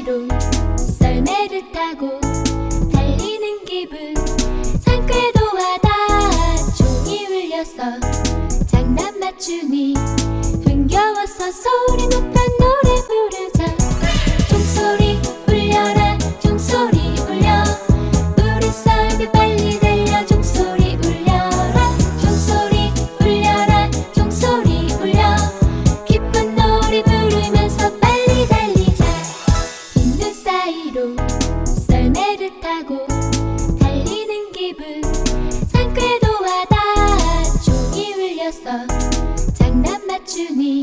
사이로 썰매를 타고 달리는 기분. 산궤도하다 종이 울려서 장난 맞추니 흥겨워서 소리 노 사이로 썰매를 타고 달리는 기분. 산궤도하다 종이 울려서 장난 맞추니